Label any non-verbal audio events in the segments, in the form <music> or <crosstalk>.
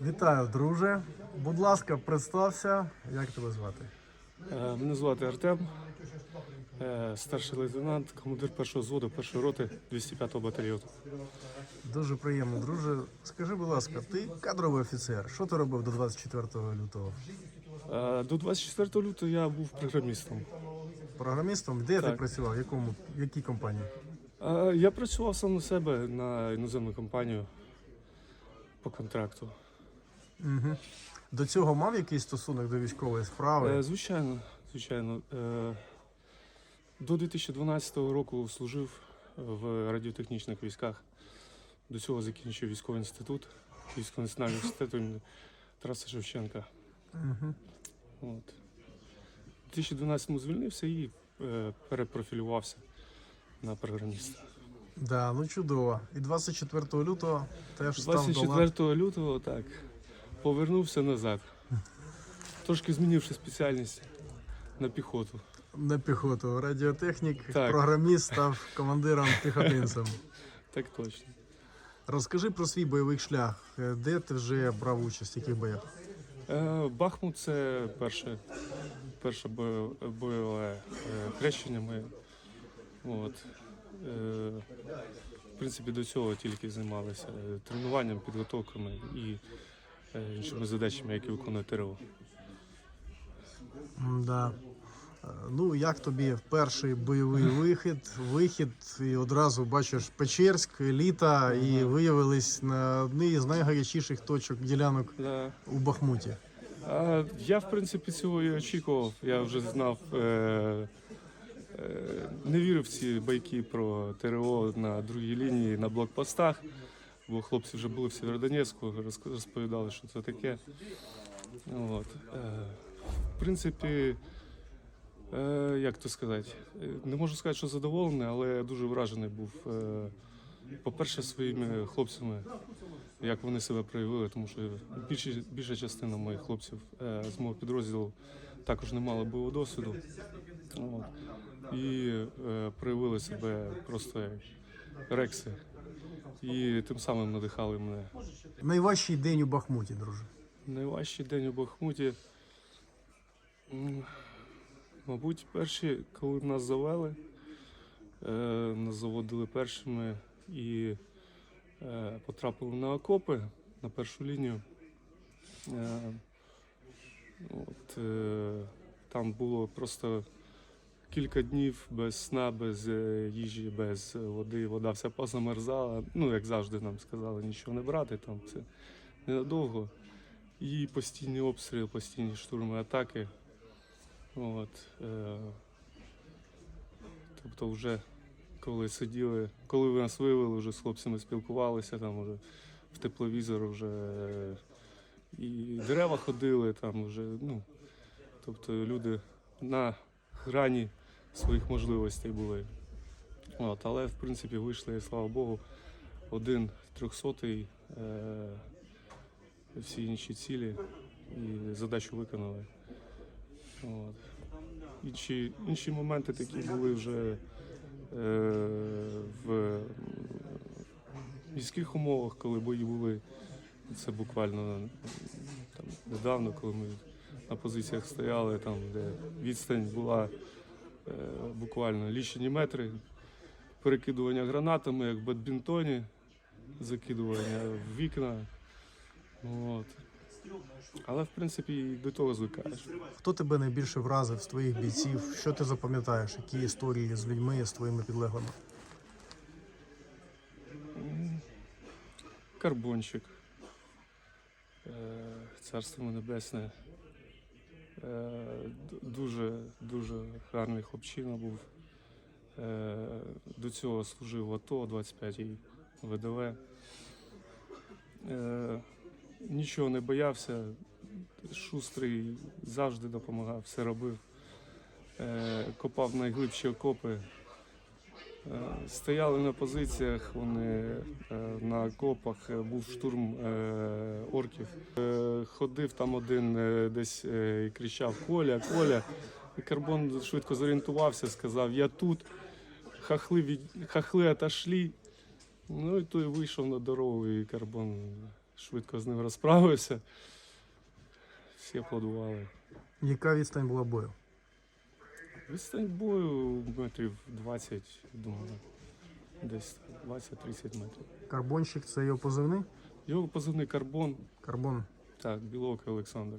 Вітаю, друже. Будь ласка, представся, як тебе звати? Е, Мене звати Артем, е, старший лейтенант, командир першого взводу першої роти 205-го батальйону. Дуже приємно, друже. Скажи, будь ласка, ти кадровий офіцер. Що ти робив до 24 лютого? Е, До 24 лютого я був програмістом. Програмістом? Де ти працював? В якому в якій компанії? Я працював сам на себе на іноземну компанію по контракту. Угу. До цього мав якийсь стосунок до військової справи? Е, Звичайно, звичайно. Е, До 2012 року служив в радіотехнічних військах. До цього закінчив військовий інститут, Київського національного університету імені Тараса Шевченка. Угу. От. У 2012-му звільнився і е, перепрофілювався на програміста. Да, ну чудово. І 24 лютого теж став до лав. 24 лютого так, повернувся назад. Трошки змінивши спеціальність на піхоту. на піхоту. Радіотехнік, Так. програміст став командиром піхотинцем. <laughs> Так точно. Розкажи про свій бойовий шлях. Де ти вже брав участь, в яких боях? Е, Бахмут це перше, перше бойове, е, хрещення моє. От. Е, в принципі, до цього тільки займалися тренуванням, підготовками і е, іншими задачами, які виконує ТРО. Да. Е, Ну, як тобі перший бойовий <laughs> вихід, вихід, і одразу бачиш Печерськ, еліта, і виявились на одній з найгарячіших точок ділянок Да. у Бахмуті. А, я, в принципі, цього і очікував. Я вже знав, е, е, не вірив в ці байки про ТРО на другій лінії на блокпостах, бо хлопці вже були в Сєвєродонецьку, розповідали, що це таке. От. Е, в принципі, е, як то сказати, не можу сказати, що задоволений, але я дуже вражений був. Е, по-перше, своїми хлопцями, як вони себе проявили, тому що більша, більша частина моїх хлопців з мого підрозділу також не мали бойового досвіду. От. І проявили себе просто рекси. І тим самим надихали мене. Найважчий день у Бахмуті, друже. Найважчий день у Бахмуті. Мабуть, перші, коли нас завели, е, нас заводили першими і е, потрапили на окопи на першу лінію. Е, от, там було просто кілька днів без сна, без е, їжі, без е, води. Вода вся позамерзала. Ну, як завжди, нам сказали, нічого не брати, там це ненадовго. І постійні обстріли, постійні штурми, атаки. От, е, тобто, вже коли сиділи, коли ви нас вивели, вже з хлопцями спілкувалися, там вже в тепловізор вже і дерева ходили, там вже, ну, тобто люди на грані своїх можливостей були. От, але в принципі вийшли, слава Богу, один трьохсотий. Е, всі інші цілі і задачу виконали. От. Інші, інші моменти такі були вже е, в міських умовах, коли бої були. Це буквально там, недавно, коли ми на позиціях стояли, там, де відстань була е, буквально лічені метри, перекидування гранатами, як в бадмінтоні, закидування в вікна. От. Але в принципі і до того звикаєш. Хто тебе найбільше вразив з твоїх бійців? Що ти запам'ятаєш? Які історії з людьми, з твоїми підлеглими? Карбончик. Е, Царство небесне. Е, Дуже, дуже гарний хлопчина був. Е, До цього служив АТО 25-й ВДВ. Е, Нічого не боявся, шустрий, завжди допомагав, все робив. Е, Копав найглибші окопи. Е, Стояли на позиціях, вони е, на окопах, е, був штурм орків. Ходив там один десь і кричав Коля, Коля. Карбон швидко зорієнтувався, сказав, я тут. Хахли, від... Хахли отошли. Ну і той вийшов на дорогу, і карбон швидко з ним розправився. Всі аплодували. Яка відстань була бою? Відстань бою метрів 20, думаю, десь 20-30 метрів. Карбонщик це його позивний? Його позивний карбон, Карбон. так, білокий Олександр.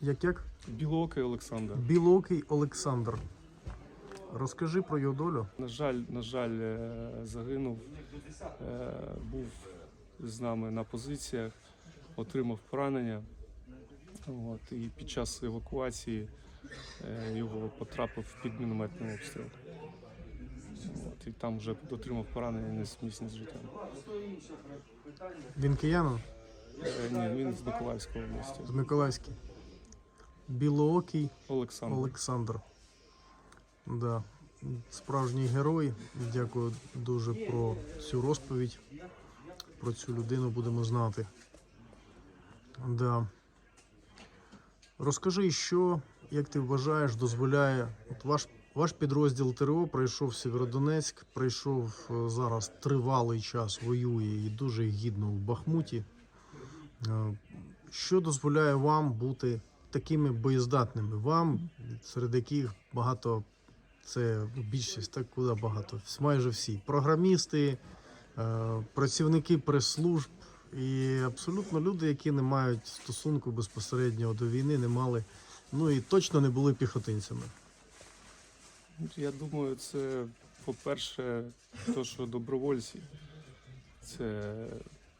Як як? Білокий Олександр. Білокий Олександр. Розкажи про його долю. На жаль, на жаль, е, загинув, е, був з нами на позиціях, отримав поранення. От, і під час евакуації е, його потрапив під мінометний обстріл. От, і там вже отримав поранення несумісні з життям. Він киянин Е, Ні, він з Миколаївської області. з Миколаївський. Білоокий Олександр. Олександр. Да. Справжній герой. Дякую дуже про цю розповідь. Про цю людину будемо знати. Да. Розкажи, що, як ти вважаєш, дозволяє. От ваш, ваш підрозділ ТРО пройшов Сєвєродонецьк, пройшов е, зараз тривалий час, воює і дуже гідно в Бахмуті. Е, Що дозволяє вам бути такими боєздатними? Вам, серед яких багато, це більшість, так куди багато, майже всі. Програмісти, е, працівники прес-служб і абсолютно люди, які не мають стосунку безпосереднього до війни, не мали, ну і точно не були піхотинцями. Я думаю, це, по-перше, то, що добровольці, це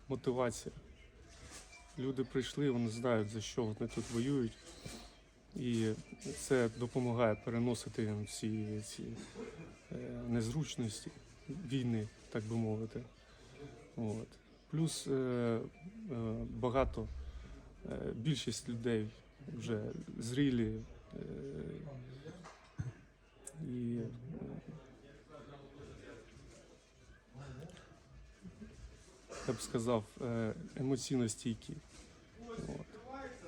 мотивація. Люди прийшли, вони знають, за що вони тут воюють. І це допомагає переносити всі ці е, незручності війни, так би мовити. От. Плюс е, е, багато, е, більшість людей вже зрілі. І я б сказав, емоційно стійкі.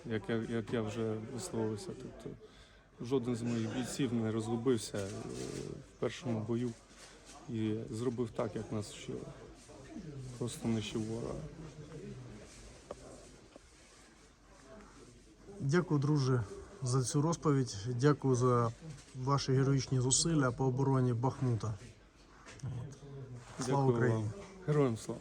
Як, я, як я вже висловився, тобто жоден з моїх бійців не розгубився в першому бою і зробив так, як нас вчили. Просто нищив ворога. Дякую, друже, за цю розповідь. Дякую за ваші героїчні зусилля по обороні Бахмута. Слава Дякую Україні! вам. Героям слава!